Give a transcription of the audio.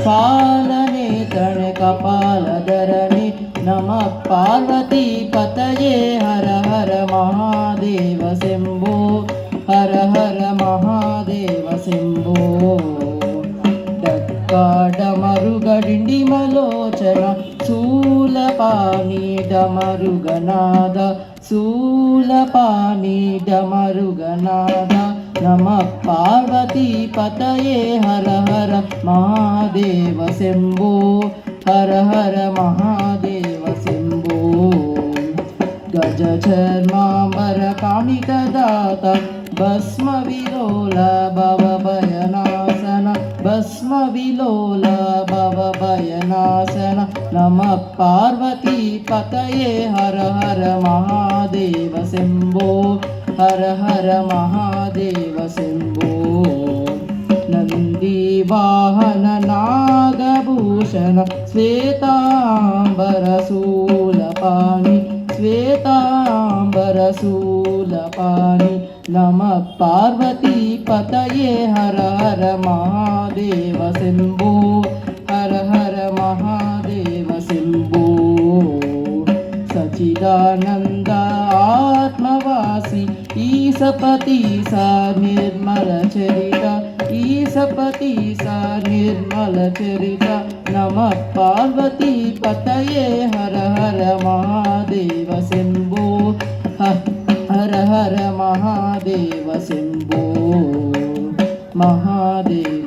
పాలనేత్రణ కపాలధరణి నమ పార్వతీ పతయే హర హర మహాదేవ శంభో హర హర మహాదేవ శంభో డమరుగడిండి మలోచన శూలపాణి డమరుగనాద नमः पार्वतीपतये हर हर महादेव शम्भो। हर हर महादेव शम्भो। गज झर्माबरकाणि ददात भस्म विलोल भव नमः पार्वतीपतये हर हर महादेव शम्भो। हर हर महादेव शिंभ नंदी वाहन नागभूषण श्वेताम्बरशूलपाणि नम पार्वती पार्वतीपतये हर हर महादेव शम्भो సచ్చిదానంద ఆత్మవాసి ఈసపతి సా నిర్మల చరిత ఈసపతి సా నిర్మల చరిత. నమ పార్వతీ పతయే హర హర మహాదేవ శంభో. హర హర మహాదేవ శంభో. మహాదేవ